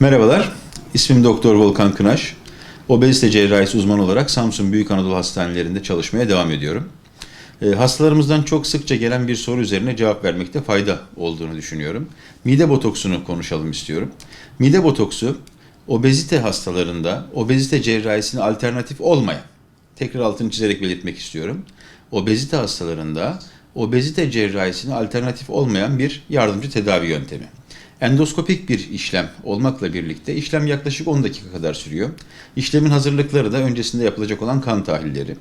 Merhabalar, ismim Doktor Volkan Kınaş. Obezite cerrahisi uzmanı olarak Samsun Büyük Anadolu Hastanelerinde çalışmaya devam ediyorum. E, hastalarımızdan çok sıkça gelen bir soru üzerine cevap vermekte fayda olduğunu düşünüyorum. Mide botoksunu konuşalım istiyorum. Mide botoksu obezite hastalarında obezite cerrahisine alternatif olmayan, tekrar altını çizerek belirtmek istiyorum. Obezite hastalarında obezite cerrahisine alternatif olmayan bir yardımcı tedavi yöntemi. Endoskopik bir işlem olmakla birlikte işlem yaklaşık 10 dakika kadar sürüyor. İşlemin hazırlıkları da öncesinde yapılacak olan kan tahlilleri.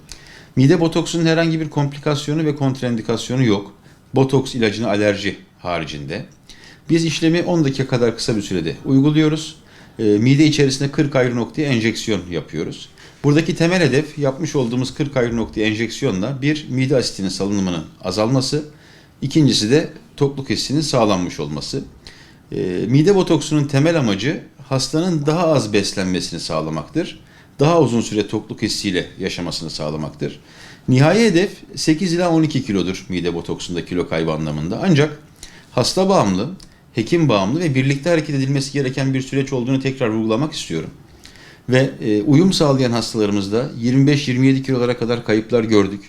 Mide botoksunun herhangi bir komplikasyonu ve kontraindikasyonu yok. Botoks ilacına alerji haricinde. Biz işlemi 10 dakika kadar kısa bir sürede uyguluyoruz. E, mide içerisinde 40 ayrı noktaya enjeksiyon yapıyoruz. Buradaki temel hedef yapmış olduğumuz 40 ayrı noktaya enjeksiyonla bir mide asitinin salınımının azalması, ikincisi de tokluk hissinin sağlanmış olması. E, mide botoksunun temel amacı hastanın daha az beslenmesini sağlamaktır. Daha uzun süre tokluk hissiyle yaşamasını sağlamaktır. Nihai hedef 8 ila 12 kilodur mide botoksunda kilo kaybı anlamında. Ancak hasta bağımlı, hekim bağımlı ve birlikte hareket edilmesi gereken bir süreç olduğunu tekrar vurgulamak istiyorum. Ve e, uyum sağlayan hastalarımızda 25-27 kilolara kadar kayıplar gördük.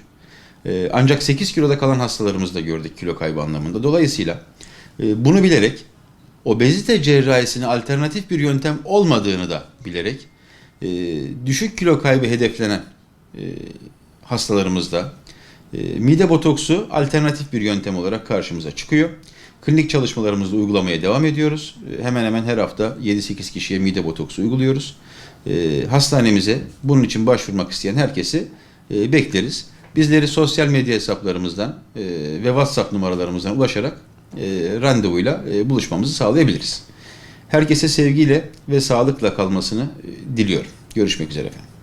E, ancak 8 kiloda kalan hastalarımızda gördük kilo kaybı anlamında. Dolayısıyla e, bunu bilerek obezite cerrahisine alternatif bir yöntem olmadığını da bilerek e, düşük kilo kaybı hedeflenen e, hastalarımızda e, mide botoksu alternatif bir yöntem olarak karşımıza çıkıyor. Klinik çalışmalarımızda uygulamaya devam ediyoruz. E, hemen hemen her hafta 7-8 kişiye mide botoksu uyguluyoruz. E, hastanemize bunun için başvurmak isteyen herkesi e, bekleriz. Bizleri sosyal medya hesaplarımızdan e, ve WhatsApp numaralarımızdan ulaşarak randevuyla e, buluşmamızı sağlayabiliriz. Herkese sevgiyle ve sağlıkla kalmasını e, diliyorum. Görüşmek üzere efendim.